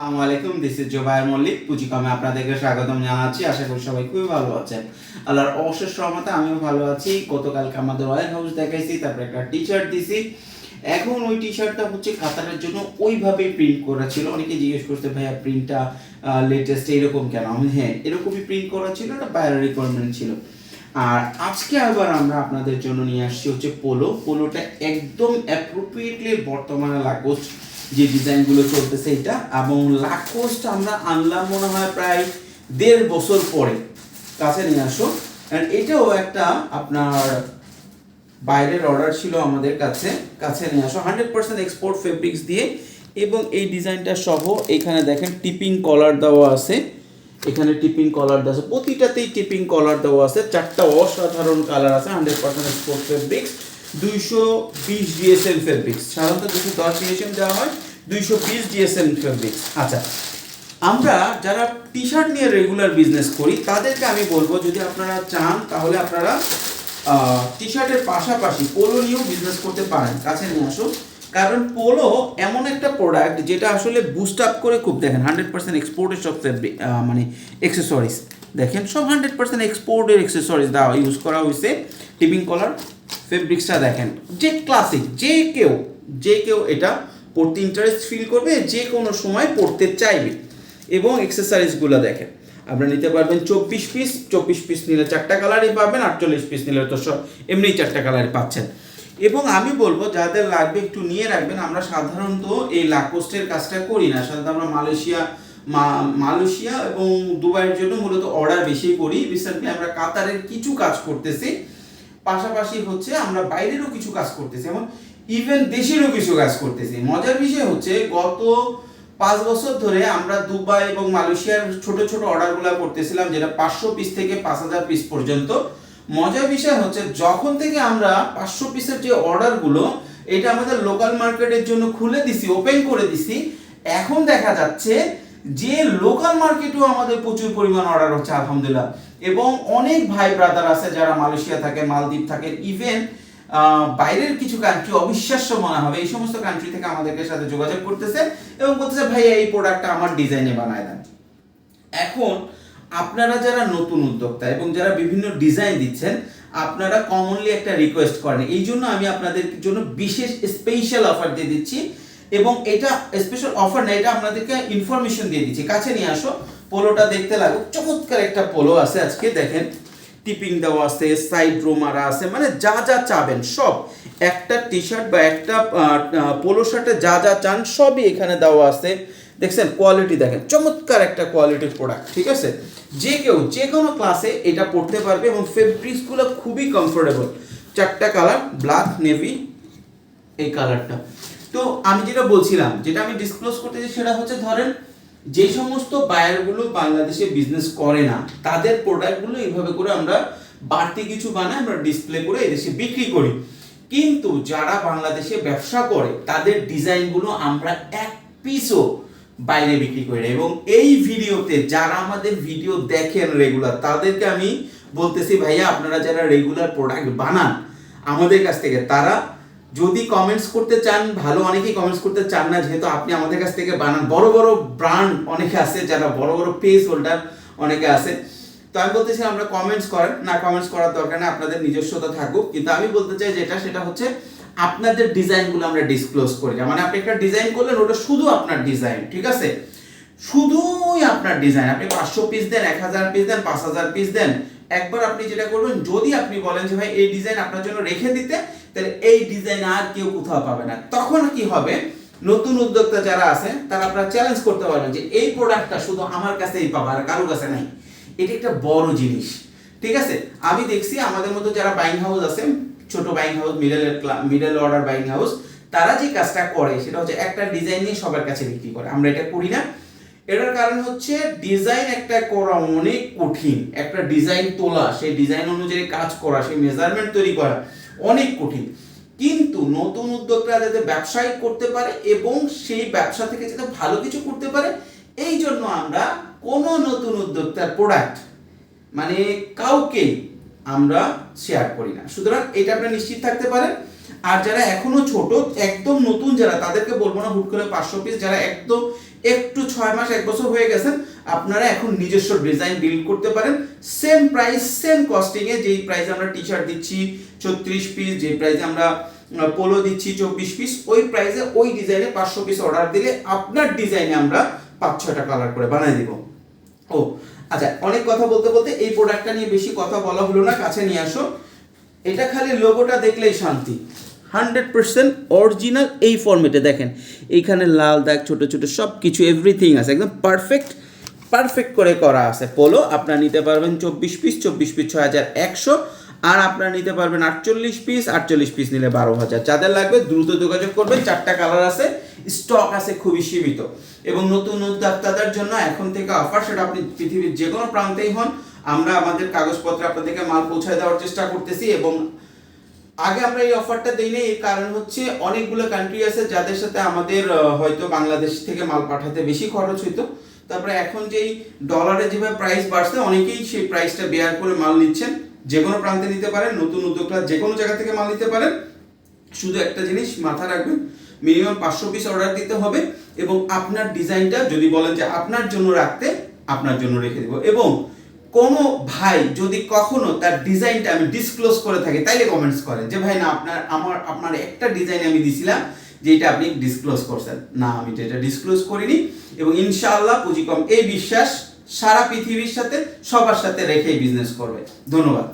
আসসালামু আলাইকুম this is Zobayer Mallik, পুঁজিকমে আপনাদেরকে স্বাগতম জানাচ্ছি, আশা করি সবাই খুবই ভালো আছেন। আল্লাহর অশেষ রহমতে আমিও ভালো আছি। গতকালকে আমাদের ওয়ার হাউস দেখাইছি, তারপরে একটা টি শার্ট দিছি। এখন ওই টি শার্টটা হচ্ছে খাতারের জন্য ওইভাবেই প্রিন্ট করা ছিল। অনেকে জিজ্ঞেস করতে ভাইয়া প্রিন্টটা লেটেস্ট এরকম কেন? আমি হ্যাঁ এরকমই প্রিন্ট করা ছিল, এটা বাইরের রিকোয়ারমেন্ট ছিল। আর আজকে আবার আমরা আপনাদের জন্য নিয়ে আসছি হচ্ছে পোলো পোলোটা একদম অ্যাপ্রোপ্রিয়েটলি বর্তমানে লাগোস্ট যে ডিজাইনগুলো চলতেছে এটা, এবং লাকোস্ট আমরা আনলাম মনে হয় প্রায় দেড় বছর পরে। কাছে নিয়ে আসো। অ্যান্ড এটাও একটা আপনার বাইরের অর্ডার ছিল আমাদের কাছে। কাছে নিয়ে আসো। হান্ড্রেড পার্সেন্ট এক্সপোর্ট ফেব্রিক্স দিয়ে। এবং এই ডিজাইনটা সহ এখানে দেখেন টিপিং কলার দেওয়া আছে। এখানে টিপিং কলার দেওয়া আছে। প্রতিটাতেই টিপিং কলার দেওয়া আছে। চারটা অসাধারণ কালার আছে। হান্ড্রেড পার্সেন্ট এক্সপোর্ট ফেব্রিক্স দুইশো বিশ ডিএসএম ফেব্রিক্স সাধারণত দুশো দশ ডিএসএম দেওয়া হয়, দুইশো বিশ ডিএসএম ফেব্রিক্স আচ্ছা আমরা যারা টি শার্ট নিয়ে রেগুলার বিজনেস করি, তাদেরকে আমি বলব, যদি আপনারা চান, তাহলে আপনারা টি শার্টের পাশাপাশি পোলো নিয়েও বিজনেস করতে পারেন, কাছে নিয়ে আসুন। কারণ পোলো এমন একটা প্রোডাক্ট যেটা আসলে বুস্ট আপ করে খুব, দেখেন হান্ড্রেড পার্সেন্ট এক্সপোর্টের সব মানে এক্সেসরিজ দেখেন, সব হান্ড্রেড পার্সেন্ট এক্সপোর্টের এক্সেসরিজ দেওয়া ইউজ করা হয়েছে। টিপিং কলার ফেব্রিক্সটা দেখেন, যে ক্লাসিক যে কেউ যে কেউ এটা পড়তে ইন্টারেস্ট ফিল করবে, যে কোনো সময় পড়তে চাইবে। এবং এক্সেসরিজগুলো দেখেন, আপনারা নিতে পারবেন চব্বিশ পিস চব্বিশ পিস নিলে চারটা কালারই পাবেন, আটচল্লিশ পিস নিলে তো সব এমনি চারটা কালারই পাচ্ছেন। এবং আমি বলব, যাদের লাগবে একটু নিয়ে রাখবেন, আমরা সাধারণত এই লাকোস্টের কাজটা করি না। সাধারণত আমরা মালয়েশিয়া মালয়েশিয়া এবং দুবাইয়ের জন্য মূলত অর্ডার বেশি করি। রিসেন্টলি আমরা কাতারের কিছু কাজ করতেছি। পাশাপাশি হচ্ছে আমরা বাইরেরও কিছু কাজ করতেছি, এবং ইভেন দেশেরও কিছু কাজ করতেছি। মজার বিষয় হচ্ছে গত পাঁচ বছর ধরে আমরা দুবাই এবং মালয়েশিয়ার ছোট ছোট অর্ডারগুলো করতেছিলাম, যেটা পাঁচশো পিস থেকে পাঁচ হাজার পিস পর্যন্ত। মজার বিষয় হচ্ছে যখন থেকে আমরা পাঁচশো পিসের যে অর্ডারগুলো, এটা আমাদের লোকাল মার্কেটের জন্য খুলে দিছি ওপেন করে দিছি, এখন দেখা যাচ্ছে যে লোকাল মার্কেটেও আমাদের প্রচুর পরিমাণ অর্ডার হচ্ছে, আলহামদুলিল্লাহ। এবং অনেক ভাই ব্রাদার আছে যারা মালয়েশিয়া থাকে, মালদ্বীপ থাকে ইভেন বাইরের কিছু কান্ট্রি অবিশ্বাস্য মনে হবে, এই সমস্ত কান্ট্রি থেকে আমাদেরকে সাথে যোগাযোগ করতেছে এবং বলতেছে, ভাইয়া, এই প্রোডাক্টটা আমার ডিজাইনে বানায় দেন। এখন, আপনারা যারা নতুন উদ্যোক্তা এবং যারা বিভিন্ন ডিজাইন দিচ্ছেন, আপনারা কমনলি একটা রিকোয়েস্ট করেন। এই জন্য আমি আপনাদের জন্য বিশেষ স্পেশাল অফার দিয়ে দিচ্ছি এবং এটা স্পেশাল অফার না, এটা আপনাদেরকে ইনফরমেশন দিয়ে দিচ্ছি। কাছে নিয়ে আসো। পোলোটা দেখতে লাগুক চমৎকার একটা পোলো আছে আজকে, দেখেন। টিপিং দেওয়া আছে সাইড রো মারা আছে মানে যা যা চাবেন, সব। একটা টি শার্ট বা একটা পোলো শার্টে যা যা চান, সবই এখানে দেওয়া আছে। দেখছেন কোয়ালিটি দেখেন, চমৎকার একটা কোয়ালিটির প্রোডাক্ট ঠিক আছে? যে কেউ যে কোনো ক্লাসে এটা পড়তে পারবে এবং ফেব্রিক্সগুলো খুবই কমফোর্টেবল চারটা কালার ব্ল্যাক নেভি এই কালারটা তো আমি যেটা বলছিলাম, যেটা আমি ডিসক্লোজ করতে চাই, সেটা হচ্ছে, ধরেন যে সমস্ত বায়ারগুলো বাংলাদেশে বিজনেস করে না, তাদের প্রোডাক্টগুলো এইভাবে করে আমরা বাড়তি কিছু বানাই আমরা ডিসপ্লে করে এদেশে বিক্রি করি কিন্তু যারা বাংলাদেশে ব্যবসা করে, তাদের ডিজাইনগুলো আমরা এক পিসও বাইরে বিক্রি করি না। এবং এই ভিডিওতে যারা আমাদের ভিডিও দেখেন রেগুলার তাদেরকে আমি বলতেছি, ভাইয়া, আপনারা যারা রেগুলার প্রোডাক্ট বানান, আমাদের কাছ থেকে, তারা যদি কমেন্টস করতে চান, ভালো অনেকেই কমেন্টস করতে চান না, যেহেতু আপনি আমাদের কাছ থেকে বানান, বড় বড় ব্র্যান্ড অনেকে আছে, যারা বড় বড় পেজ হোল্ডার অনেকে আছে। তো আমি বলতেছি, আমরা কমেন্টস করেন না কমেন্টস করার দরকার নেই, আপনাদের নিজস্বতা থাকুক। কিন্তু আমি বলতে চাই যেটা, সেটা হচ্ছে আপনাদের ডিজাইনগুলো আমরা ডিসক্লোজ করি। না। মানে আপনি একটা ডিজাইন করলেন, ওটা শুধু আপনার ডিজাইন, ঠিক আছে? শুধুই আপনার ডিজাইন। আপনি পাঁচশো পিস দেন, এক হাজার পিস দেন, পাঁচ হাজার পিস দেন। একবার আপনি যেটা করবেন, যদি আপনি বলেন যে, ভাই, এই ডিজাইন আপনার জন্য রেখে দিতে তাহলে এই ডিজাইন আর কেউ কোথাও পাবে না। তখন কি হবে? নতুন উদ্যোক্তা যারা আছে, তারা আপনারা চ্যালেঞ্জ করতে পারবেন যে এই প্রোডাক্টটা শুধু আমার কাছেই পাবে আর কারোর কাছে নাই। এটা একটা বড় জিনিস। ঠিক আছে? আমি দেখছি আমাদের মতো যারা বাইং হাউস আছে, ছোট buying house middle middle order buying house তারা যে কাজটা করে, সেটা হচ্ছে একটা ডিজাইন নিয়ে সবার কাছে বিক্রি করে। আমরা এটা করি না। এটার কারণ হচ্ছে ডিজাইন একটা করা অনেক কঠিন। একটা ডিজাইন তোলা, সেই ডিজাইন অনুযায়ী কাজ করা, সেই মেজারমেন্ট তৈরি করা অনেক কঠিন। কিন্তু নতুন উদ্যোক্তা যাতে ব্যবসায়ী করতে পারে এবং সেই ব্যবসা থেকে যাতে ভালো কিছু করতে পারে, এই জন্য আমরা কোনো নতুন উদ্যোক্তার প্রোডাক্ট মানে কাউকে আমরা শেয়ার করি না। সুতরাং এটা আপনি নিশ্চিত থাকতে পারেন। আর যারা এখনও ছোট, একদম নতুন যারা, তাদেরকে বলব না হুট করে পাঁচশো পিস যারা একদম একটু ছয় মাস, এক বছর হয়ে গেছেন আপনারা এখন নিজস্ব ডিজাইন বিল্ড করতে পারেন। সেম প্রাইস সেম কস্টিংয়ে যেই প্রাইসে আমরা টি শার্ট দিচ্ছি, ছত্রিশ পিস যে প্রাইসে আমরা পোলো দিচ্ছি, চব্বিশ পিস ওই প্রাইসে ওই ডিজাইনে পাঁচশো পিস অর্ডার দিলে আপনার ডিজাইনে আমরা পাঁচ ছয়টা কালার করে বানিয়ে দিব। ও আচ্ছা অনেক কথা বলতে বলতে এই প্রোডাক্টটা নিয়ে বেশি কথা বলা হলো না, কাছে নিয়ে আসো। এটা খালি লোগোটা দেখলেই শান্তি। হান্ড্রেড পার্সেন্ট অরিজিনাল এই ফর্মেটে দেখেন। এইখানে লাল দাগ, ছোট ছোট সব কিছু এভরিথিং আছে। একদম পারফেক্ট পারফেক্ট করে করা আছে পোলো আপনারা নিতে পারবেন চব্বিশ পিস চব্বিশ পিস ছয় হাজার একশো। আর আপনারা নিতে পারবেন আটচল্লিশ পিস আটচল্লিশ পিস নিলে বারো হাজার। যাদের লাগবে দ্রুত যোগাযোগ করবেন। চারটা কালার আছে স্টক আছে খুবই সীমিত। এবং নতুন উদ্যোক্তাদের জন্য এখন থেকে অফার সেটা আপনি পৃথিবীর যে কোনো প্রান্তেই হন। আমরা আমাদের কাগজপত্র আপনাদেরকে মাল পৌঁছায় দেওয়ার চেষ্টা করতেছি এবং আগে আমরা এই অফারটা দিই এর কারণ হচ্ছে অনেকগুলো কান্ট্রি আছে যাদের সাথে আমাদের হয়তো বাংলাদেশ থেকে মাল পাঠাতে বেশি খরচ হইতো। তারপরে এখন যেই ডলারে যেভাবে প্রাইস বাড়ছে, অনেকেই সেই প্রাইসটা বেয়ার করে মাল নিচ্ছেন। যে কোনো প্রান্তে নিতে পারেন, নতুন উদ্যোক্তা যে কোনো জায়গা থেকে মাল নিতে পারেন। শুধু একটা জিনিস মাথা রাখবেন মিনিমাম পাঁচশো পিস অর্ডার দিতে হবে এবং আপনার ডিজাইনটা যদি বলেন যে আপনার জন্য রাখতে, আপনার জন্য রেখে দেবো। এবং কোনো ভাই যদি কখনো তার ডিজাইনটা আমি ডিসক্লোজ করে থাকি, তাইলে কমেন্টস করে যে, ভাই, না, আপনার, আমার, আপনার একটা ডিজাইন আমি দিছিলাম যেটা আপনি ডিসক্লোজ করছেন। না, আমি তো এটা ডিসক্লোজ করিনি এবং ইনশাআল্লাহ পুঁজিকম এই বিশ্বাস সারা পৃথিবীর সাথে সবার সাথে রেখেই বিজনেস করবে। ধন্যবাদ।